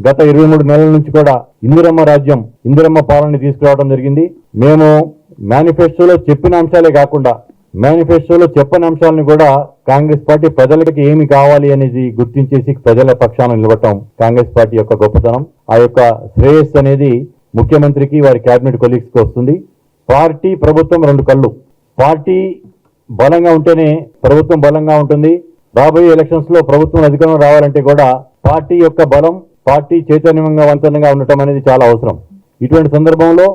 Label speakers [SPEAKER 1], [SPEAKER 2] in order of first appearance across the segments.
[SPEAKER 1] గత ఇరవై మూడు నెలల నుంచి కూడా ఇందిరమ్మ రాజ్యం ఇందిరమ్మ పాలన తీసుకురావడం జరిగింది. మేము మేనిఫెస్టోలో చెప్పిన అంశాలే కాకుండా మేనిఫెస్టోలో చెప్పని అంశాలను కూడా కాంగ్రెస్ పార్టీ ప్రజలకి ఏమి కావాలి అనేది గుర్తించేసి ప్రజల పక్షాన నిలబడటం కాంగ్రెస్ పార్టీ యొక్క గొప్పతనం ఆ యొక్క శ్రేయస్సు అనేది ముఖ్యమంత్రికి వారి కేబినెట్ కొలీగ్స్కి వస్తుంది. పార్టీ ప్రభుత్వం రెండు కళ్ళు. పార్టీ బలంగా ఉంటేనే ప్రభుత్వం బలంగా ఉంటుంది. రాబోయే ఎలక్షన్స్లో ప్రభుత్వం అధికారం రావాలంటే కూడా పార్టీ యొక్క బలం పార్టీ చైతన్యవంతంగా ఉండటం అనేది చాలా అవసరం. ఇటువంటి సందర్భంలో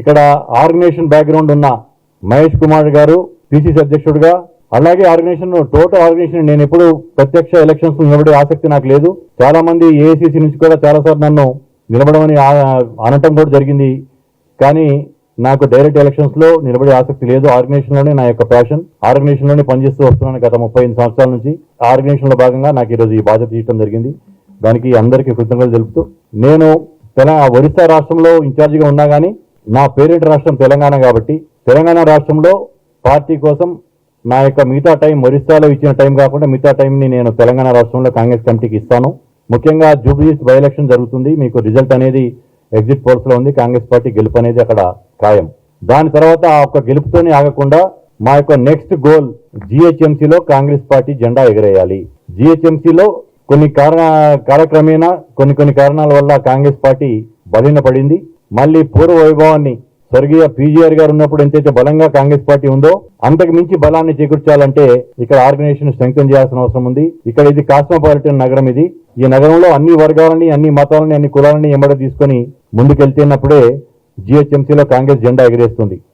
[SPEAKER 1] ఇక్కడ ఆర్గనైజేషన్ బ్యాక్గ్రౌండ్ ఉన్న మహేష్ కుమార్ గారు పిసిసి అధ్యక్షుడిగా అలాగే ఆర్గనైజేషన్ టోటల్ ఆర్గనైజేషన్ నేను ఎప్పుడు ప్రత్యక్ష ఎలక్షన్స్ నిలబడే ఆసక్తి నాకు లేదు. చాలా మంది ఏఐసిసి నుంచి కూడా చాలా సార్లు నన్ను నిలబడమని అనటం కూడా జరిగింది. కానీ నాకు డైరెక్ట్ ఎలక్షన్స్లో నిలబడే ఆసక్తి లేదు. ఆర్గనైజేషన్లోనే నా యొక్క ప్యాషన్. ఆర్గనైజేషన్లోనే పనిచేస్తూ వస్తున్నాను గత ముప్పై ఐదు సంవత్సరాల నుంచి. ఆర్గనైజేషన్లో భాగంగా నాకు ఈరోజు ఈ బాధ్యత తీయడం జరిగింది. దానికి అందరికీ కృతజ్ఞతలు తెలుపుతూ నేను తెలంగాణ ఒరిస్సా రాష్ట్రంలో ఇన్ఛార్జిగా ఉన్నా కానీ నా పేరెంట్ రాష్ట్రం తెలంగాణ కాబట్టి తెలంగాణ రాష్ట్రంలో పార్టీ కోసం నా యొక్క మిగతా టైం ఒరిస్సాలో ఇచ్చిన టైం కాకుండా మిగతా టైంని నేను తెలంగాణ రాష్ట్రంలో కాంగ్రెస్ కమిటీకి ఇస్తాను. ముఖ్యంగా జూబ్లీస్ బై ఎలక్షన్ జరుగుతుంది. మీకు రిజల్ట్ అనేది ఎగ్జిట్ పోల్స్లో ఉంది. కాంగ్రెస్ పార్టీ గెలుపు అనేది అక్కడ ఖాయం. దాని తర్వాత ఆ ఒక్క గెలుపుతోనే ఆగకుండా మా యొక్క నెక్స్ట్ గోల్ జిహెచ్ఎంసీలో కాంగ్రెస్ పార్టీ జెండా ఎగరేయాలి. జిహెచ్ఎంసీలో కొన్ని కారణ కాలక్రమేణా కొన్ని కొన్ని కారణాల వల్ల కాంగ్రెస్ పార్టీ బలహీనపడింది మళ్ళీ పూర్వ వైభవాన్ని స్వర్గీయ పీజీఆర్ గారు ఉన్నప్పుడు ఎంతైతే బలంగా కాంగ్రెస్ పార్టీ ఉందో అంతకు మించి బలాన్ని చేకూర్చాలంటే ఇక్కడ ఆర్గనైజేషన్ స్ట్రెంగ్తన్ చేయాల్సిన అవసరం ఉంది. ఇక్కడ ఇది కాస్మోపాలిటన్ నగరం ఇది. ఈ నగరంలో అన్ని వర్గాలని అన్ని మతాలని అన్ని కులాలని ఎంబడ తీసుకొని ముందుకెళ్తున్నప్పుడే జిహెచ్ఎంసీలో కాంగ్రెస్ జెండా ఎగరేస్తుంది.